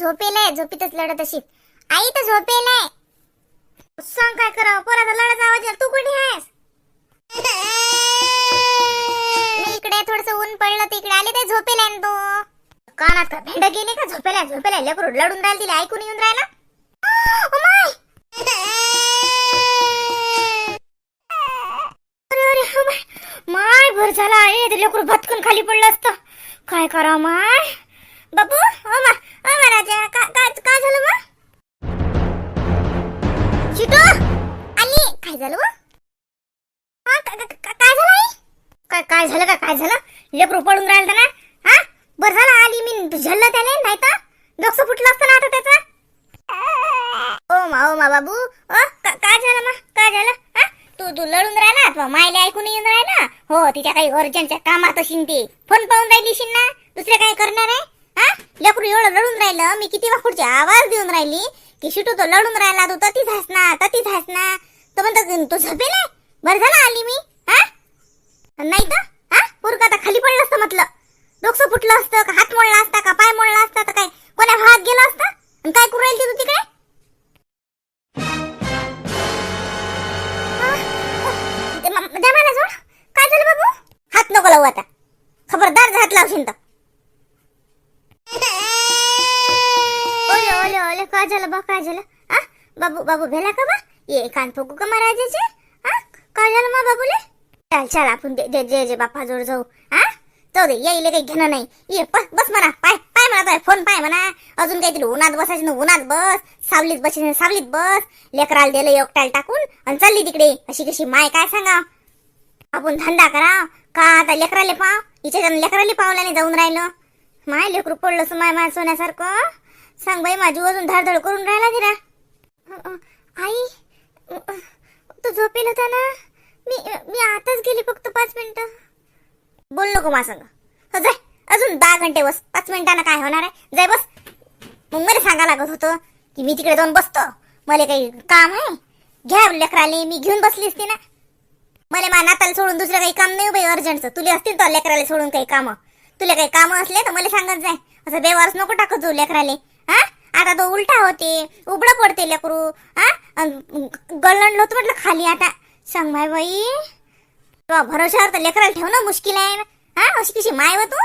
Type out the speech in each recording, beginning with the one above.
झोपेलाय झोपीतच लढत अशी आई तर झोपेलाय. सांग काय करावं? पोराचा लढत आवाज येईल. तू कुठे आहेस? मी इकडे थोडस ऊन पडलं तिकडे आले ते झोपेलाय ना तो. कानात का भेंड गेले का? झोपेलाय झोपेला लेकरू लढून राहिला तिला ऐकून येऊन राहिला. Oh my! अरे अरे माय! माय भर झाला आहे ते लेकरू भटकून खाली पडलं असतं. काय करा माय? बाबू ओ मा ओ मा राजा का का काय झालं मा? चिटू आली. काय झालं व? हा, का- का- का- काय झालं आई? काय काय झालं का काय झालं? लेकरू पडून राहिलं ना? हा? बरं झालं आली मी. झल्लं त्याने नाही तर डोकं फुटलं असतं ना आता त्याचं? ओ मा ओ मा बाबू. अ का- काय झालं मा? काय झालं? हा? तू तू लढून राहिला अथवा मायले ऐकून येऊन राहिला हो तिच्या काही अर्जंटच्या कामात असेल ते. फोन पाहून राहिलीशील ना? दुसरे काय करणार आहे? हा लेकरू एवढं लढून राहिलं मी किती वाकडची आवाज देऊन राहिली की शिटू तो लढून राहिला तू ततीच हसना ततीच हास तो म्हणतो तू झोपेले बरं झालं आली मी हा नाही तर हा पोरगा आता खाली पडलं असतं म्हटलं डोकसं फुटलं असतं का हात मोडला असता का पाय मोडला असता तर काय कोण्या भावात गेला असता आणि काय करू राहिली तू तिकडे ते काय झालं बाबू हात नको लावू आता खबरदार हात लावशील तर ओले ओले ओले काय झालं बा काय झालं? आ? बाबू बाबू भेला का बा? ये कान फुकू का महाराजाचे? आ? काय झालं मा बाबूले? चल चल आपण जे जे- जे जे बाप्पा जोड जाऊ. हा जाऊ दे यायले काही घेणं नाही. ये बस बस म्हणा पाय पाय म्हणा तो फोन पाय म्हणा. अजून काहीतरी उन्हात बसायचं ना उन्हात बस. सावलीत बसायचं सावलीत बस. लेकराला दिलं एकटायला टाकून आणि चालली तिकडे. अशी कशी माय काय सांगा? आपण धंदा करा का आता लेकराले पाव? हिच्या लेकराले पावल्याने जाऊन राहिलं. माय लेकरू पडलं असं माय माय सोन्यासारखं. सांग बाई माझी अजून धाडधड करून राहिला तिला आई तू झोपेल होता ना? मी मी आताच गेली फक्त पाच मिनिटं. बोल नको मा सांग. हो, जाय अजून दहा घंटे बस. पाच मिनिटांना काय होणार आहे? जाय बस. मग मला सांगा लागत होतं की मी तिकडे जाऊन बसतो. मला काही काम आहे? घ्या लेकराले मी घेऊन बसली असते ना. मला मा नाताला सोडून दुसरं काही काम नाही हो बाई अर्जंटचं. तुला असतील तर लेकराला सोडून काही कामं. तुला काही काम असले तर मला सांगत जाय. असं बेवारस नको टाकत जाऊ लेकराले. हा? आता तो उलटा होते उघडं पडते लेकरू. हा? गल्लंडलो होतं म्हटलं खाली आता. सांग माय बाई. तुला भरोशावर तर लेकराला ठेवणं मुश्किल आहे. हा? अशी कशी माय व तू?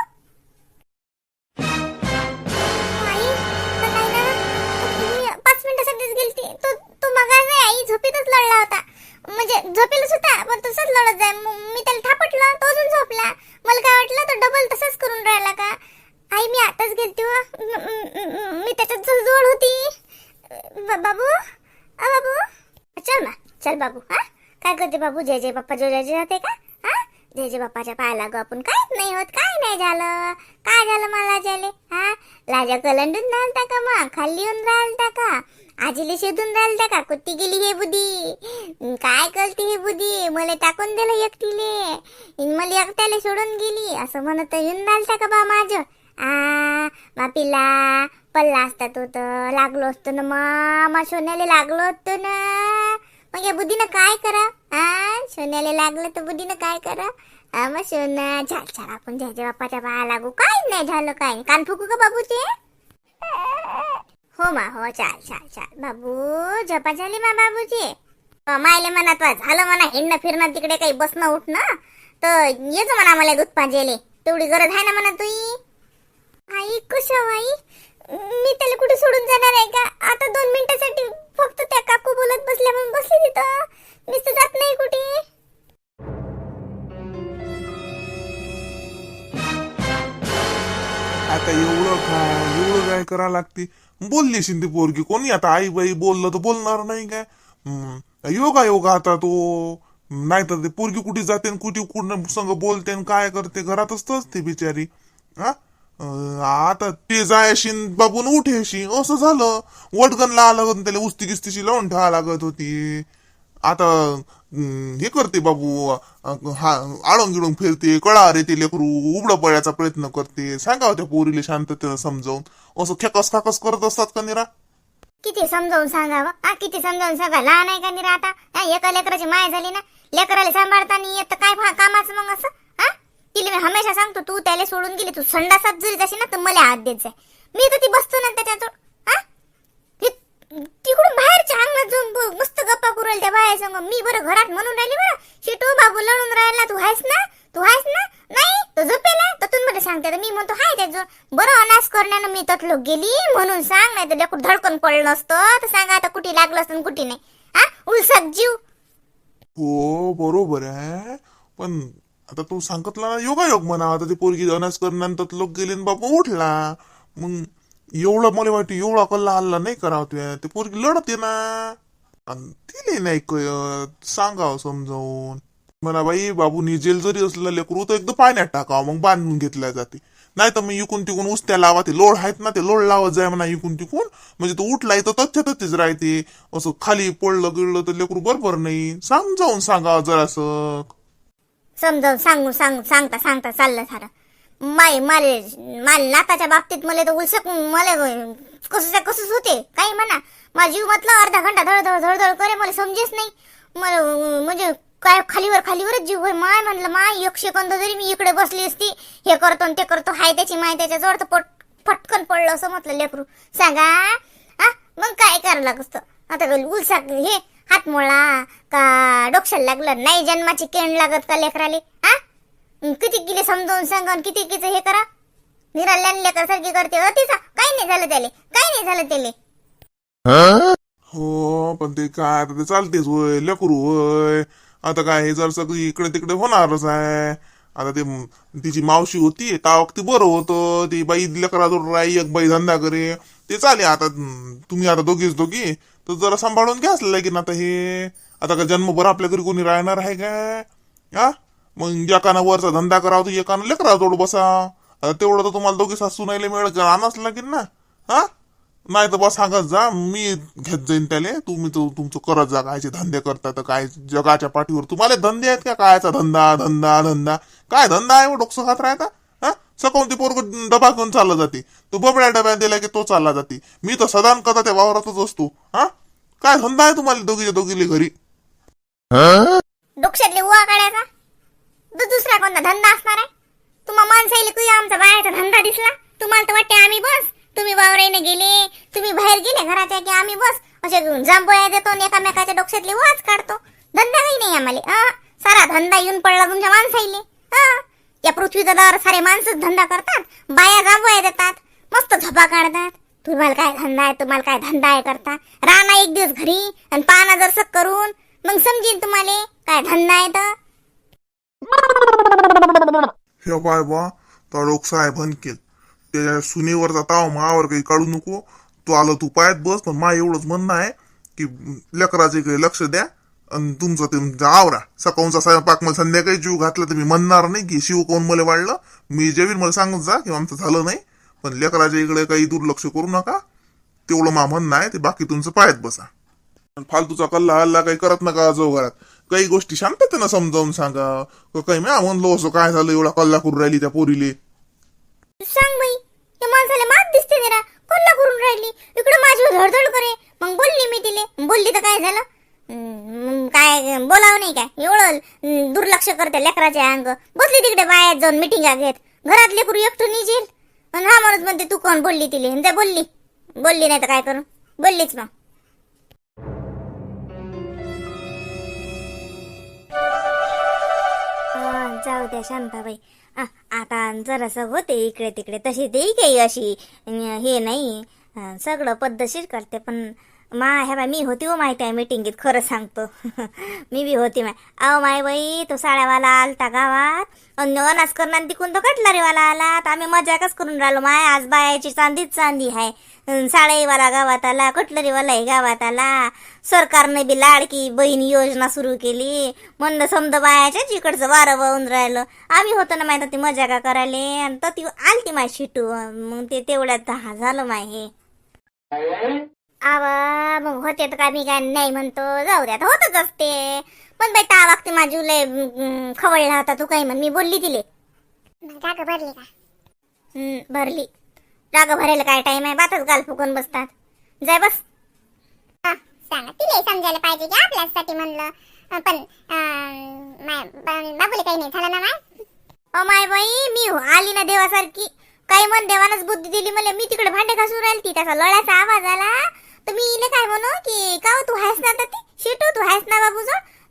बाबू जय जय बाप्पा जो जय जय होते का? हा? जय जय बाप्पाच्या पाया लागू आपण. काहीच नाही होत काय नाही झालं? काय झालं मला झाले हा? लाजा कलंडून राहिलता का मग? खाली येऊन राहिलता का? आजीले शोधून राहिलता का? कुठे गेली हे बुधी. काय करते हे बुधी? मला टाकून दिलं एकटीले. मला एकट्याला सोडून गेली. असं म्हणत येऊन राहिलता का बा माझं? आ बापीला पल्ला असता तो तर लागलो असतो ना मा सोन्याला लागलो असतो ना. मग या बुद्धीनं काय करा? हा सोन्याला लागलं तर बुद्धीनं काय करा? हा मग सोना झाल झाल आपण जय बाप्पाच्या बाळा लागू. काय नाही झालं काय नाही. कान फुकू का बाबूचे? हो मा हो चाल चाल चाल. बाबू झपा झाली मा बाबूची? अ, मायले म्हणत झालं म्हणा हिंडणं फिरणं तिकडे काही बसणं उठणं? तर येच म्हणा मला दूध पाजेले. तेवढी गरज आहे ना म्हणा तुई? आई कशा आई मी त्याला कुठे सोडून जाणार आहे का? आता दोन मिनिटासाठी फक्त त्या काकू बोलत बसल्या म्हणून बसली तिथं. मी जात नाही कुठे. आता एवढं काय? एवढं काय करा लागते? बोलली शिंदे पोरगी कोणी? आता आई बाई बोललं तर बोलणार नाही काय? हम्म, योगा योगा आता तो. नाही तर ते पोरगी कुठे जाते न कुठे कुठं संग बोलते न काय करते? घरातच असते बिचारी. हा? अं, आता ते जायशी बाबून उठेशी असं झालं. वटगणला आलं त्याला उस्ती गिस्तीशी लावून ठेवा लागत होती. आता हे करते बाबू. अं, हा आळंग गिळून फिरते कळा रे ते लेकरू. उबडं पळायचा प्रयत्न करते. सांगा त्या पोरीला शांततेनं समजावून. असं खेकस खाकस करत असतात का निरा? किती समजावून सांगावं? हा किती समजावून सांगा लहान आहे का निरा आता? हा, एका लेकराची माय झाली ना? लेकराला सांभाळताना येत काय फा- कामाचं मग असं? तिला मी हमेशा सांगतो तू त्याला सोडून गेली तू संडासात जरी जाशी ना तर मला हात देत जाय मी तर ती बसतो ना त्याच्याजवळ तिकडून बाहेरच्या अंगणात जाऊन मस्त गप्पा करू त्या बाहेर सांग. मी बरं घरात म्हणून राहिली बरं. शिटू बाबू लढून राहिला तू आहेस ना? तू आहेस ना? नाही तो झोपेला तर तू मला सांगते तर मी म्हणतो हाय त्याचं बरं अनास करण्यानं मी तटलो गेली म्हणून सांग नाही तर लेकूर धडकन पडलं नसतं तर सांगा आता कुठे लागलं असतं कुठे नाही. हा? उलसक जीव. हो बरोबर आहे. पण आता तू सांगतला ना योगायोग म्हणा. आता ती पोरगी अनास करण्यानंतर लोक गेले बाबा उठला. मग एवढा मला वाटतं एवढा कल्ला हल्ला नाही करावं ते ते पोरगी लढते ना. आणि तिले नाही कळत. सांगावं समजावून. म्हणा बाई बाबू निजेल जरी असला लेकरू तर एकदम पाण्यात टाकावं मग बांधून घेतल्या जाते. नाही तर मग इकून तिकून उस्त्या लावा ते लोड आहेत ना ते लोड लावत जाय म्हणा इकून तिकून. म्हणजे तो उठलाय तर तथ्यातच तथ्यच राहते. असं खाली पडलं गिळलं तर लेकरू बरोबर नाही. समजावून सांगावं जरासं. समजावून सांगू सांग सांगता सांगता चाललं सारं. माय माले माल नाताच्या बाबतीत मला तर उलसक मला कसं कसंच होते काही म्हणा. माझा जीव म्हटलं अर्धा घंटा धडधड धडधड करे मला समजेच नाही. मला म्हणजे काय खालीवर खालीवरच जीव होय. माय म्हणलं माय एक सेकंद जरी मी इकडे बसली असती हे करतो आणि ते करतो हाय त्याची माय त्याच्याजवळ तर पट फटकन पडलं असं म्हटलं लेकरू. सांगा हा मग काय करायला लागतं? आता उलसा हे हात मोळा का डोक्षाला लागलं? नाही जन्माची केण लागत का लेकराले? हा किती किले समजावून सांगा आणि किती किचं हे करा? निराल्यान लेकर सारखी करते. अतिसा काही नाही झालं त्याले. काही नाही झालं त्याले. हो पण ते काय आता ते चालतेच होय लेकरू होय आता काय हे जर सगळी इकडे तिकडे होणारच आहे. आता ते तिची मावशी होती त्या वक्ती बरं होतं. ती बाई लेकराजवळ राही एक बाई धंदा करे. ते चाले आता तुम्ही आता दोघीच दोघी. तर जरा सांभाळून घ्या असले की ना आता हे. आता का जन्मभर आपल्या घरी कोणी राहणार आहे काय हा? मग एकानं वरचा धंदा करावा तर एकानं जोड बसा. आता तेवढं तर तुम्हाला दोघी सासू नाही मिळत असला लागेल ना. हा? नाही तर बस सांगत जा मी घेत जाईन त्याले. तुम्ही तो तुमचं करत जा कायचे धंदे करता तर काय? जगाच्या पाठीवर तुम्हाला धंदे आहेत का? कायचा धंदा धंदा धंदा? काय धंदा आहे? डोकसं खात राहता? हा? सकाळून ती पोरग डबा घेऊन चालला जाते. तू बबड्या डब्यात दिला की तो चालला जाते. मी तर सदान कदा त्या वावरातच असतो. हा? काय धंदा आहे तुम्हाला दोघीच्या दोघीले घरी? डोक्षातले उवा काढायचा? दु- दुसरा कोणता धंदा असणार आहे? तुम्हा माणसाईले कुई आमचा बाहेरचा धंदा दिसला? तुम्हाला तर वाटते आम्ही बस. तुम्ही वावराईने गेले तुम्ही बाहेर गेले घराच्या की आम्ही बस. असे जांभोया देतो आणि एकामेकाच्या डोक्यातले वाच काढतो. धंदा काही नाही आम्हाला सारा धंदा येऊन पडला तुमच्या माणसाईले हा? या पृथ्वी दादावर सारे माणसंच धंदा करतात बाया जांभोळ्या देतात मस्त झपा काढतात. तुम्हाला काय धंदा आहे तुम्हाला काय धंदा आहे करता? राणा एक दिवस घरी आणि पाना जर सक करून मग समजेन तुम्हाला काय धंदा आहे तर? हे बाय बा तो लोक आहे बनकेल त्याच्या सुनेवरचा ताव मावर काही काढू नको. तू आलं तू पायात बस पण मा एवढंच म्हणणं आहे की लेकराचे काही लक्ष द्या. आणि तुमचं ते आवरा सकाळचा स्वयंपाक मला संध्याकाळी जीव घातला तर मी म्हणणार नाही की शिव कोण मला वाढलं मी जेवीन मला सांगत जा की आमचं झालं नाही. पण लेकराच्या इकडे काही दुर्लक्ष करू नका तेवढं मा म्हणणं आहे ते बाकी तुमचं पायात बसा. आणि फालतूचा कल्ला हल्ला काही करत नका जो घरात काही गोष्टी शांततेनं समजावून सांगा. काही म्या म्हणलो असं काय झालं एवढा कल्ला करून राहिली त्या पोरीले. सांग बाई माणसाला मात दिसते जरा. करून राहिली. इकडे माझी धडधड करे. मग बोलली मी तिले. बोलली तर काय झालं? मग काय बोलावं नाही काय? एवढं दुर्लक्ष करते लेकराचे अंग. बसली तिकडे बाहेर जाऊन मिटिंगा घेत. घरात लेकरू एकटं निघेल आणि हा माणूस म्हणते तू कोण? बोलली तिले. आणि बोलली. बोलली नाही तर काय करू? बोललीच मग. जाऊ द्या शांताबाई. आता जरासं होते इकडे तिकडे तशी ते काही अशी. हे नाही. सगळं पद्धतशीर करते पण मा ह्या बाय मी होती हो माहिती आहे मिटिंगीत खरं सांगतो. मी बी होती माय. अहो माय बाई तो साड्यावाला आलता गावात. अन अनास करणार तिकून तो कटलरीवाला आला. तर आम्ही मजाकच करून राहिलो माय. आज बायाची चांदीच चांदी आहे. अन गावात आला कटलरीवालाही गावात आला. सरकारने बी लाडकी बहीण योजना सुरू केली. म्हणलं समजा बायाच्याच इकडचं वारं वाहून राहिलं. आम्ही होतो ना माहिती ती मजा का करायला. आणि तर ती आलती माय शिटू मग ते तेवढ्यात दहा झालं माय हे. होते तर काय मी काय नाही म्हणतो. जाऊ द्या होतच असते. पण बाई त्या वागते माझी लय खवळला होता तू काही म्हण. मी बोलली तिले. राग भरली का? हम्म, भरली. राग भरायला काय टाइम आहे? बातच गाल फुकून बसतात. जाय बस. सांगा तिला समजायला पाहिजे की आपल्यासाठी म्हणलं. पण बाबूला काही नाही. झालं ना माय? अ माय बाई मी हो- आली ना देवासारखी. काही म्हण देवानच बुद्धी दिली मला मी तिकडे भांडे घासून राहिली ती त्याचा लळ्याचा आवाज आला. तर मी इले काय म्हणू की का हो, तू आहेस ना आता ती? शेटू तू आहेस ना बाबू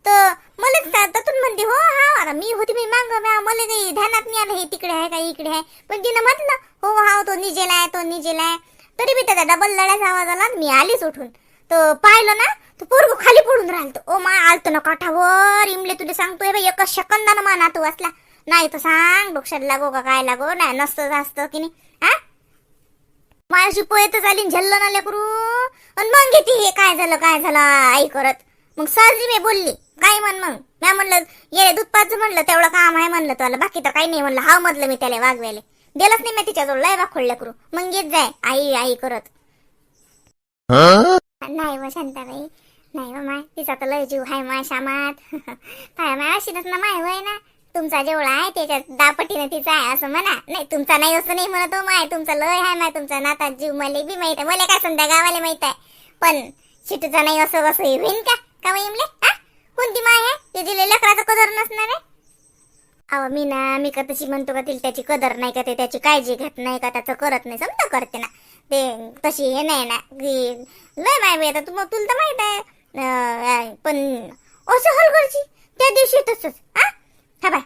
तर मला त्यातून म्हणते हो हा आता मी होती मी मांग म्या- मला काही ध्यानात नाही आलं हे तिकडे आहे का इकडे आहे? पण तिनं म्हटलं हो हा तो निजेला आहे तो निजेला आहे. तरी बी त्याचा डबल लढायचा आवाज आला मी आलीच उठून. तर पाहिलं ना तो पोरग खाली पडून राहिलं ओ मा आलतो ना काठावर इमले तुला सांगतोय बाई एका सेकंदानं मा नातू वाचला नाही तर सांग डोक्षात लागो का काय लागो नाही नसतं जास्त की नाही हा? माझ्याशी पोयतच आली झल्ल ना लेकरू. आणि मग घेते हे काय झालं काय झालं आई करत. मग सहजी मी बोलली काय म्हण मग? मी म्हणलं ये दूध पाच म्हणलं तेवढं काम आहे म्हणलं तुला. बाकी तर काही नाही म्हणलं. हाव म्हटलं मी त्याला वागवायला. गेलंच नाही मी तिच्याजवळ. लय वाखोड लेकरू. मग येत जाय आई आई करत. नाही व शांताबाई नाही व माय. तिचा तर लय जीव आहे माय श्यामात काय माय अशी ना माय वय ना. तुमचा जेवढा आहे त्याच्यात दापटीनं तिचा आहे असं म्हणा. नाही तुमचा नाही असं नाही म्हणा तो हो माय. तुमचा लय आहे माय. तुमचा नाता जीव मला बी माहीत आहे. मला काय समजा गावाला माहीत आहे. पण शिटूचा नाही असं असं होईन का? का इमले हा कोणती माय आहे? ते दिले कदर नसणार आहे? अहो मी ना मी का तशी म्हणतो का तिला त्याची कदर नाही का ते त्याची काळजी घेत नाही का त्याचं करत नाही. समजा करते ना. ते तशी हे नाही ना. की लय माय बाई. आता तू मग तुला तर माहीत आहे. पण असं हलगडची त्या दिवशी तसंच. हा हा बाय.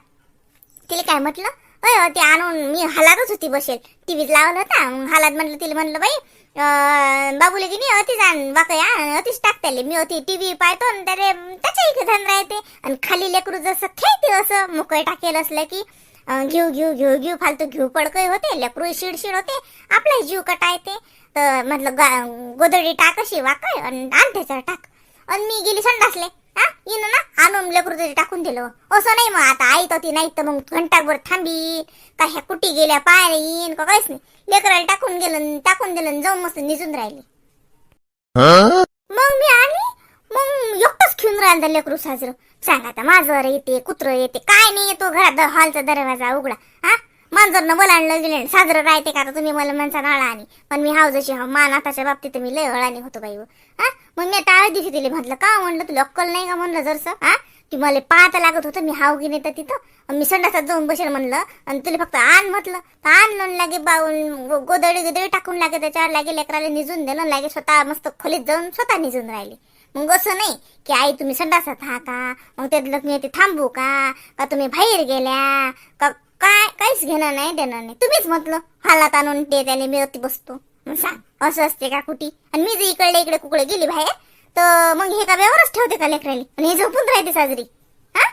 तिला काय म्हटलं? अय ते आणून मी हालातच होती बसेल. टीव्हीत लावलं होता. हालात म्हटलं तिला म्हणलं बाई बाबूले की नाही अतिच आण वाकया अतिच टाकताले मी होती टीव्ही पाहतो आणि त्याले त्याच्या इथे धन राहते. आणि खाली लेकरू जसं खेळते असं मोकळे टाकेल असलं की घेऊ घेऊ घेऊ घेऊ फालतू घेऊ पडकय होते. लेकरू शिडशिड होते. आपलाही जीव कटायते. तर म्हटलं गा- गोदडी टाक अशी वाकय आणि आण त्याच्यावर टाक. आणि मी गेली संडासले. हा ना? आणून लेकरू टाकून दिलं. असं नाही मग आता आई तर ती नाही तर मग घंटाभर थांबीन का ह्या कुटी गेल्या पायाला येईन? का काहीच नाही. लेकराला टाकून गेलं टाकून दिलं जाऊन मस्त निजून राहिली. मग मी आली. मग एकटंच खेळून राहिलं लेकरू साजरं. सांग आता माझं येते कुत्र येते काय नाही येतो घरात द- हॉलचा दरवाजा उघडा. हा? मांजरनं बोलाणलं गेले. साजरं राहते का तुम्ही मला म्हणता नाळा आणि. पण मी हाव जशी हाव. मान आताच्या बाबतीत मी लय अळाणी होतो बाई हो. हा. मग मी टाळ दिवशी तिला म्हटलं का म्हणलं तुला? अक्कल नाही का? म्हणलं जरसं. हा? की मला पाहता लागत होतं. मी हाव की नाही तर तिथं. मी संडासात जाऊन बसेल म्हणलं. आणि तुला फक्त आण म्हटलं. तर आणलं लागे बाऊन. गो- गोदडी गोदडी टाकून लागे त्याच्यावर लागे लेकराला निजून दिलं लागे स्वतः मस्त खोलीत जाऊन स्वतः निजून राहिले. मग असं नाही की आई तुम्ही संडासात हा का? मग त्यातलं मी ते थांबू का? का तुम्ही बाहेर गेल्या? का काय? काहीच घेणं नाही देणार. नाही तुम्हीच म्हटलं हालात आणून ते त्याने मी बसतो सांग असं असते का कुठी? आणि मी जर इकडे इकडे कुकडे गेली बाहेर तर मग हे का व्यवहारच ठेवते का लेकराली? आणि हे झोपून राहते साजरी. हा?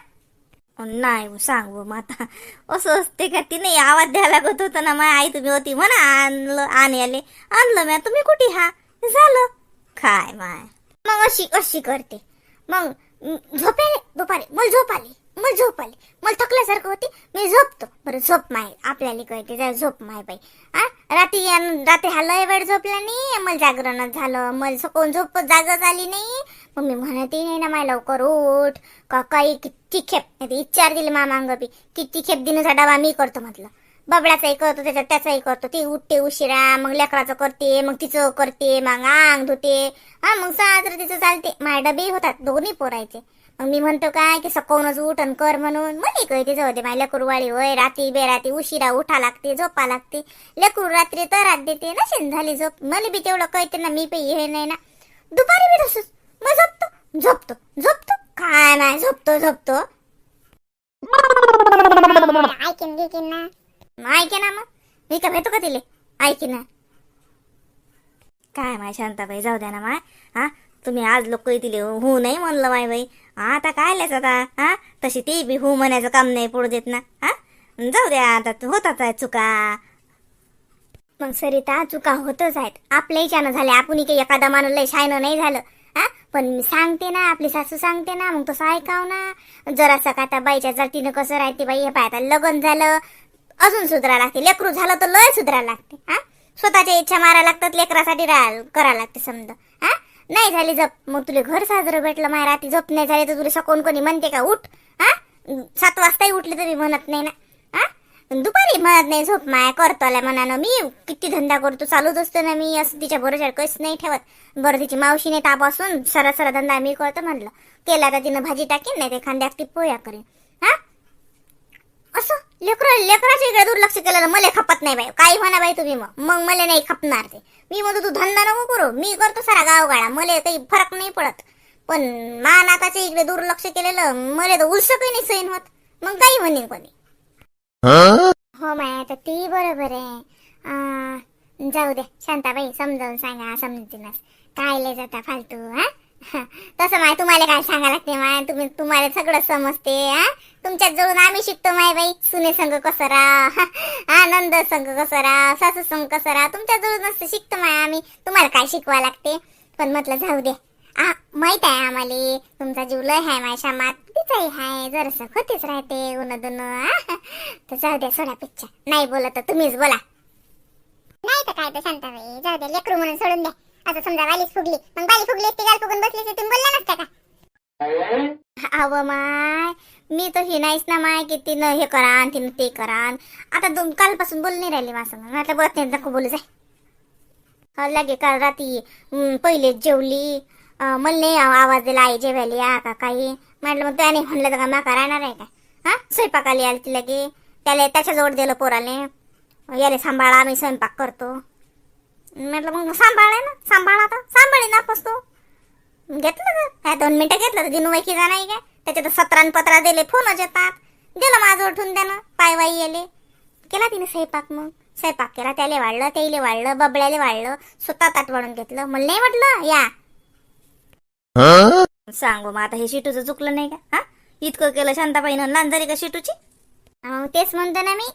नाही हो, सांग हो, माता असं असते का? तिने आवाज द्यायला लागत होता ना माझ्या आई तुम्ही होती म्हणा आणलं आणायले आणलं म्या तुम्ही कुठे हा? झालं. काय माय? मग अशी अशी करते. मग झोपायले झोपेले दुपारी. मला झोप आली. मग झोप आली. मला थकल्यासारखं होती. मी झोपतो. बरं झोप माय. आपल्याला कळते. जा झोप माय बाई. हा रात्री रात्री हा लय वेळ झोपला नाही. मला जागरणच झालं. मला सकून झोप जागच आली नाही. मग मी म्हणते नाही ना माय लवकर उठ. का काही किती खेप. इच्छार दिली मामा अंगपी किती खेप दिनाचा डबा मी करतो म्हटलं. बबड्याचाही करतो त्याच्यात त्याचाही करतो. ती उठते उशिरा मग लेकराचं करते मग तिचं करते मग अंग धुते. हा मग साजरं तिचं चालते. माय डबे होतात. दोन्ही पोरायचे. मी म्हणतो काय की सकाळूनच उठ आणि कर म्हणून. मला कळते जाऊ दे माझ्या लेकरूवाळी होय रात्री बेरात्री उशिरा उठा लागते झोपा लागते. लेकरू रात्री तरात देते ना झाली झोप. मला बी तेवढं कळते ना मी काही हे नाही ना. दुपारी बी तसंच. मग झोपतो झोपतो झोपतो. काय नाही झोपतो झोपतो. ऐकीन गिकीन ना. ऐके ना मग. मी का भेटू का तिले? ऐके ना. काय माय शांताबाई जाऊ द्या ना माय. हा? तुम्ही आज लोक दिले हो नाही म्हणलं माय बाई. आता काय लिहायचं आता? हा? तशी ती बी हो म्हणायचं काम नाही पडू देत ना. हा? जाऊ द्या आता होताच आहे चुका. मग सरिता चुका होतच आहेत. आपल्या इच्छानं झाल्या आपण काही एखादा माणूस लय शायनं नाही झालं. हा? पण मी सांगते ना आपली सासू सांगते ना मग तसं ऐकाव ना. जरासं का आता बाईच्या जातीनं कसं राहते बाई? हे पाय लग्न झालं अजून सुधरा लागते. लेकरू झालं तर लय सुधरा लागते. हा? स्वतःच्या इच्छा मारा लागतात लेकरासाठी राहा करा लागते समजा. हा? नाही झाली जप मग तुला घर साजरं भेटलं माय रात्री झोप नाही झाली तर तुला सकून कोणी म्हणते का उठ. हा? सात वाजताही उठले तरी म्हणत नाही ना. हा? दुपारी म्हणत नाही झोप माया करतो आल्या मनानं. मी किती धंदा करतो चालूच असतो ना मी. असं तिच्या बरोबर कस नाही ठेवत. बरं तिची मावशीने तापासून सरा सरा धंदा मी करतो म्हणलं. केला तर तिनं भाजी टाकीन नाही ते खांद्या ती पोया करेन. हा? असं. लेकर लेकराच्या इकडे दुर्लक्ष केलं मला खपत नाही बाई. काही म्हणा बाई तुम्ही मग. मग मला नाही खपणार ते. मी म्हणतो तू धंदा नको करू. मी करतो सारा गावगाळा मला काही फरक नाही पडत. पण मा नाताच्या इकडे दुर्लक्ष केलेलं मला तर उलस काही नाही सहन होत. मग काही म्हणेन कोणी? हो माय आता ती बरोबर आहे. जाऊ दे. शांताबाई समजावून सांगा समजतीनच काय लय जाता फालतू हा? तसं माय तुम्हाला काय सांगा लागते माय? तुम्ही तुम्हाला सगळं समजते हा? तुमच्यात जवळून आम्ही शिकतो माय बाई. सुने संघ कसं राहा? आनंद संघ कसं राहा? सासू संघ कसं राहा? तुमच्या जवळूनच शिकतो माय आम्ही. तुम्हाला काय शिकवा लागते? पण म्हटलं जाऊ दे. आ माहीत आहे आम्हाला तुमचा जीव लय आहे माझ्या मात तिचाही हाय जरस होतेच राहते उन दोन तर जाऊ द्या सोडा पिच्छा. नाही बोलत तर तुम्हीच बोला. नाही तर काय तर शांताबाई जाऊ दे लेकरू म्हणून सोडून द्या. आता समजा वालीच फुगली. मग बाली फुगली ती गाल फुगून बसली तर तुम्ही बोलला नसता का? अव माय मी तर ही नाहीच ना माय की तिनं हे करान तिनं ते करान. आता दोन कालपासून बोल नाही राहिली माझं म्हटलं बस नाही नको बोलू जाय. हा, लगे काल रात्री पहिले जेवली. मला नाही आवाज दिला आई जेवायला या का काही. म्हटलं मग त्याने म्हणलं तर का माका राहणार आहे का? हा? स्वयंपाकाला आली ती लगे. त्याला त्याच्याजवळ दिलं पोराने याले सांभाळा आम्ही स्वयंपाक करतो. म्हटलं मग सांभाळ ना सांभाळ आता सांभाळी नापास तू. घेतलं का काय दोन मिनिटं घेतलं तर दिनू वैकीचा नाही काय? त्याच्यात सतरान पत्रा दिले फोनच येतात दिलं माझं उठून त्यानं पायवाई येले. केला तिने स्वयंपाक मग. स्वयंपाक केला त्याला वाढलं त्याला वाढलं बबड्याला वाढलं स्वतः ताट वाढून घेतलं. मला नाही म्हटलं या. सांगू मग आता हे शिटूचं चुकलं नाही का? हा? इतकं केलं शांताबाईनं लहान झाली का शिटूची? तेच म्हणतो ना मी.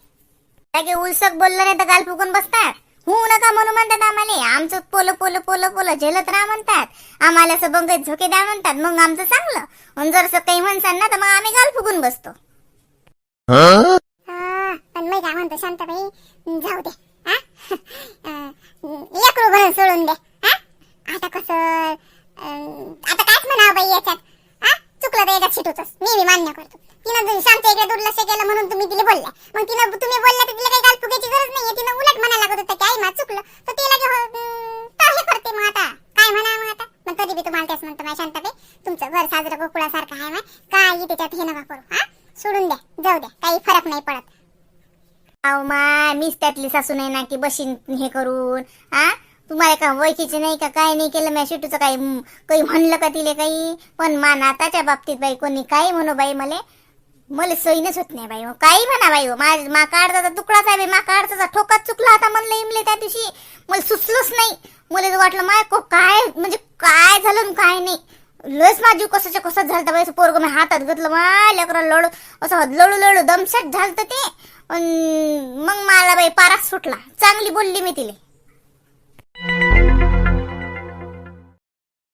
काय उलसक बोललं नाही तर गाल फुकून बसतात. हो नका म्हणू म्हणतात आम्हाला. आमचं पोलं पोलं पोलं पोलं झेलत राहा म्हणतात. आम्हाला असं बंगत झोके द्या म्हणतात. मग आमचं चांगलं. जर असं काही म्हणसान ना तर मग आम्ही गाल फुगून बसतो हा, पण मी काय म्हणतो शांताबाई जाऊ दे हा? अं, लेकरू भरून सोडून दे हा? आता कसं अं, आता कायच म्हणावं बाई याच्यात हा? चुकलं तर याच्यात शिटूच मी बी मान्य करतो तिनं जर शांत इकडे दुर्लक्ष केलं म्हणून तुम्ही तिला बोलल्या मग तिनं तुम्ही बोलल्या तर तिला काही गाल फुगायची गरज नाहीये तिनं उलट म्हणायला लागत होतं की आई मा चुकलं तर तिला लगे हो- अं, तर हे करते मग आता काय म्हणा मग आता पण तरी बी तुम्हाला तेच म्हणतो माझ्या शांताबाई तुमचं घर साजरं गोकुळासारखं आहे माय काही त्याच्यात हे नका करू हा सोडून द्या जाऊ द्या काही फरक नाही पडत अहो मा मीच त्यातली नये ना की बशीन हे करून आ? तुम्हाला का ओळखीचे नाही का? काय नाही केलं? मी शिटूचं काही काही म्हणलं का तिले काही? पण मा नाताच्या बाबतीत बाई कोणी काही म्हणू बाई मले? मला सईनच होत नाही बाई हो. काही म्हणा बाई हो. माझ मा काढताचा तुकडाच आहे बाई. मा काढताचा ठोकाच चुकला होता म्हणलं इमले त्या दिवशी. मला सुचलंच नाही. मला वाटलं माय को काय म्हणजे काय झालं काय नाही. लस माझी कसं कसाच झालं बाई पोरग मी हातात घेतलं मा लेकरा लढू असं लढू लढू दमसट झालं ते. अन मग मला बाई पाराच सुटला. चांगली बोलली मी तिला.